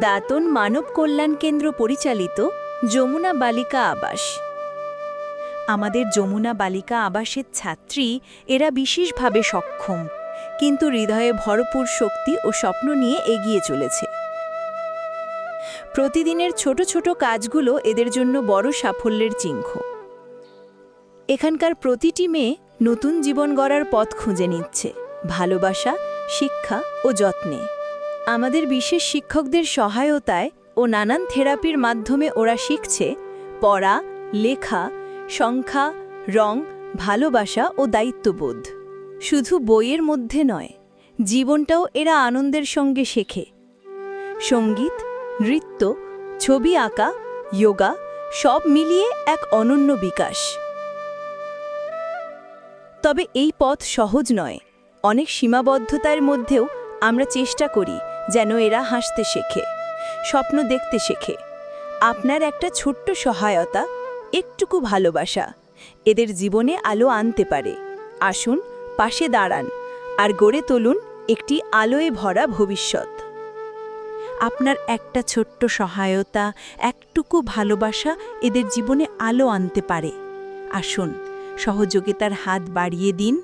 দাতন মানব কল্যাণ কেন্দ্র পরিচালিত যমুনা বালিকা আবাস। আমাদের যমুনা বালিকা আবাসের ছাত্রী এরা বিশেষভাবে সক্ষম, কিন্তু হৃদয়ে ভরপুর শক্তি ও স্বপ্ন নিয়ে এগিয়ে চলেছে। প্রতিদিনের ছোট ছোট কাজগুলো এদের জন্য বড় সাফল্যের চিহ্ন। এখানকার প্রতিটি মেয়ে নতুন জীবন গড়ার পথ খুঁজে নিচ্ছে, ভালোবাসা, শিক্ষা ও যত্নে। আমাদের বিশেষ শিক্ষকদের সহায়তায় ও নানান থেরাপির মাধ্যমে ওরা শিখছে পড়া, লেখা, সংখ্যা, রং, ভালোবাসা ও দায়িত্ববোধ। শুধু বইয়ের মধ্যে নয়, জীবনটাও এরা আনন্দের সঙ্গে শেখে। সংগীত, নৃত্য, ছবি আঁকা, যোগা সব মিলিয়ে এক অনন্য বিকাশ। তবে এই পথ সহজ নয়, অনেক সীমাবদ্ধতার মধ্যেও আমরা চেষ্টা করি যেন এরা হাসতে শেখে, স্বপ্ন দেখতে শেখে। আপনার একটা ছোট্ট সহায়তা, একটুকু ভালোবাসা এদের জীবনে আলো আনতে পারে। আসুন, পাশে দাঁড়ান আর গড়ে তুলুন একটি আলোয় ভরা ভবিষ্যৎ। আপনার একটা ছোট্ট সহায়তা, একটুকু ভালোবাসা এদের জীবনে আলো আনতে পারে। আসুন, সহযোগিতার হাত বাড়িয়ে দিন।